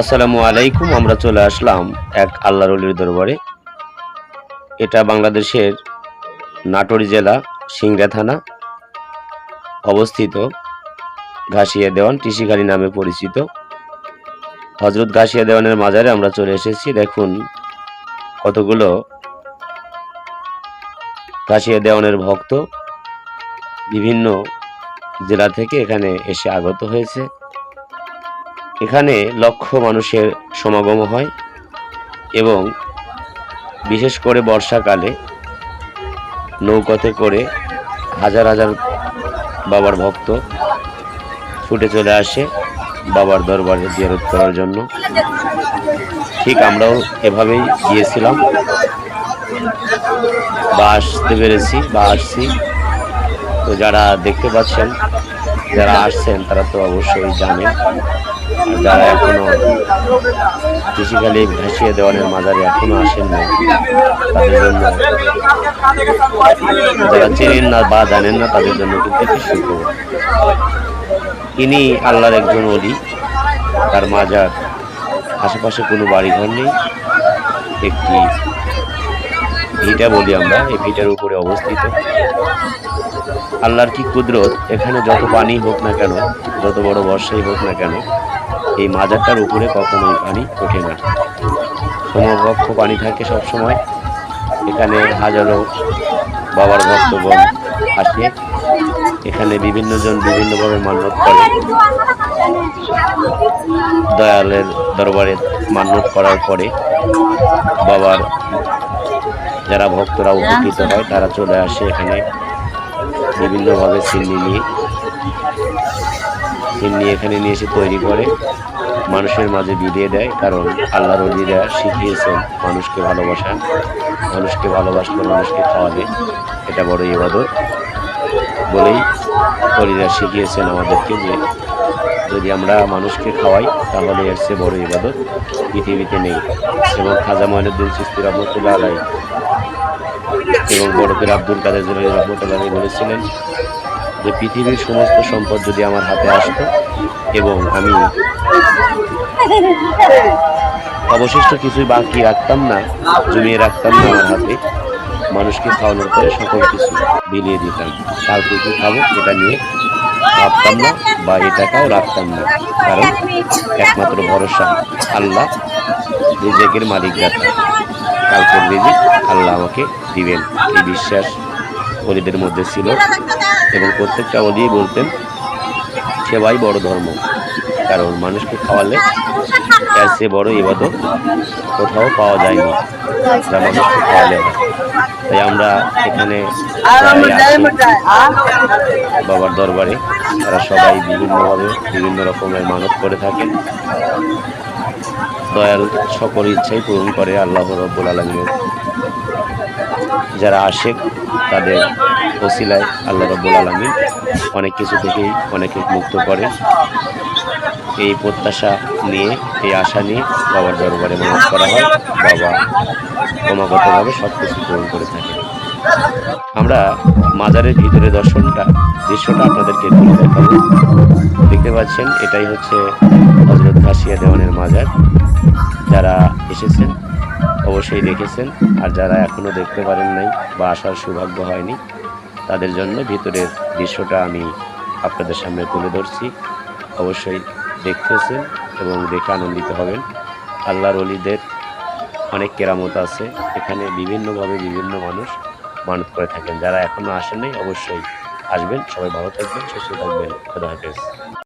আসসালামু আলাইকুম, আমরা চলে আসলাম এক আল্লাহর অলির দরবারে। এটা বাংলাদেশের নাটোর জেলা, সিংড়া থানা অবস্থিত ঘাসিয়া দেওয়ান টিসিখালি নামে পরিচিত। হজরত ঘাসিয়া দেওয়ানের মাজারে আমরা চলে এসেছি। দেখুন কতগুলো ঘাসিয়া দেওয়ানের ভক্ত বিভিন্ন জেলা থেকে এখানে এসে আগত হয়েছে। এখানে লক্ষ মানুষের সমাগম হয় এবং বিশেষ করে বর্ষাকালে নৌকাতে করে হাজার হাজার বাবার ভক্ত ছুটে চলে আসে বাবার দরবারে জিয়ারত করার জন্য। ঠিক আমরাও এভাবেই গিয়েছিলাম। বা আসতে পেরেছি, বা আসছি। তো যারা দেখতে পাচ্ছেন যারা আসছেন, তারা তো অবশ্যই আর যারা এখনও কৃষিকালে ভাসিয়ে দেওয়ানের মাজারে এখনও আসেন না তাদের জন্য যারা চেনেন না বা জানেন না, তাদের জন্য কিন্তু একটি ইনি আল্লাহর একজন অলি তার মাজার আশেপাশে কোনো বাড়িঘর নেই, একটি ভিটা বলি আমরা, এই ভিটার উপরে অবস্থিত। আল্লাহর কি কুদরত? এখানে যত পানি হোক না কেন, যত বড় বর্ষাই হোক না কেন, এই মাজারটার উপরে কখনোই পানি ওঠে না। সমকক্ষ পানি থাকে সব সময় এখানে হাজারো বাবার ভক্তগণ আসে। এখানে বিভিন্ন জন বিভিন্নভাবে মান্যত করে। দয়ালের দরবারে মান্যত করার পরে বাবার যারা ভক্তরা উপকৃত হয়, তারা চলে আসে এখানে। বিভিন্নভাবে সিন্নি নিয়ে। সিন্নি এখানে নিয়ে এসে তৈরি করে। মানুষের মাঝে বিলিয়ে দেয়, কারণ আল্লাহর অলিরা শিখিয়েছেন মানুষকে ভালোবাসা। মানুষকে ভালোবাসলে মানুষকে খাওয়াবে। এটা বড় ইবাদত। বলেই অলিরা শিখিয়েছেন আমাদেরকে যে, যদি আমরা মানুষকে খাওয়াই, তাহলে এর চেয়ে বড় ইবাদত পৃথিবীতে নেই। এবং খাজা মহিনুদ্দিন চিস্তি রহমতুল্লাহ আলাই এবং বড়পীর আব্দুল কাদের জলিল রহমতুল্লাহ বলেছিলেন যে পৃথিবীর সমস্ত সম্পদ যদি আমার হাতে আসতো এবং আমি অবশিষ্ট কিছুই বাকি রাখতাম না, জমিয়ে রাখতাম না আমার হাতে, মানুষকে খাওয়ানোর পরে সকল কিছু বিলিয়ে দিতাম। কাউকে কি খাব এটা নিয়ে ভাবতাম না বা এ টাকাও রাখতাম না। কারণ একমাত্র ভরসা আল্লাহ রিজেকের মালিক দেখা কালকের রিজিক আল্লাহ আমাকে দিবেন। এই বিশ্বাস অলিদের মধ্যে ছিল। এবং প্রত্যেকটা অলিই বলতেন, সেবাই বড় ধর্ম। কারণ মানুষকে খাওয়ালে এর চেয়ে বড় ইবাদত কোথাও পাওয়া যায়নি যা মানুষকে খাওয়ালে। তাই আমরা এখানে বাবার দরবারে, তারা সবাই বিভিন্নভাবে বিভিন্ন রকমের মানত করে থাকেন। দয়াল সকল ইচ্ছাই পূরণ করে আল্লাহ রব্বুল আলমের যারা আসে তাদের ওসিলায় আল্লাহ রব্বুল আলমী অনেক কিছু থেকেই অনেকে মুক্ত করে। এই প্রত্যাশা নিয়ে, এই আশা নিয়ে বাবার দরবারে মনে করা হয়। বাবা ক্রমাগতভাবে সব কিছু পূরণ করে থাকে আমরা মাজারের ভিতরে দর্শনটা, দৃশ্যটা আপনাদেরকে দেখাবো। দেখতে পাচ্ছেন, এটাই হচ্ছে হজরত ঘাসিয়া দেওয়ানের মাজার। যারা এসেছেন, অবশ্যই দেখেছেন। আর যারা এখনও দেখতে পারেন নাই বা আসার সৌভাগ্য হয়নি, তাদের জন্য ভিতরের দৃশ্যটা আমি আপনাদের সামনে তুলে ধরছি। অবশ্যই দেখতেছেন এবং দেখে আনন্দিত হবেন। আল্লাহর অলিদের অনেক কেরামত আছে। এখানে বিভিন্নভাবে বিভিন্ন মানুষ মানত করে থাকেন। যারা এখনও আসেন নাই অবশ্যই আসবেন। সবাই ভালো থাকবেন, সুস্থ থাকবেন। খোদা হাফেজ।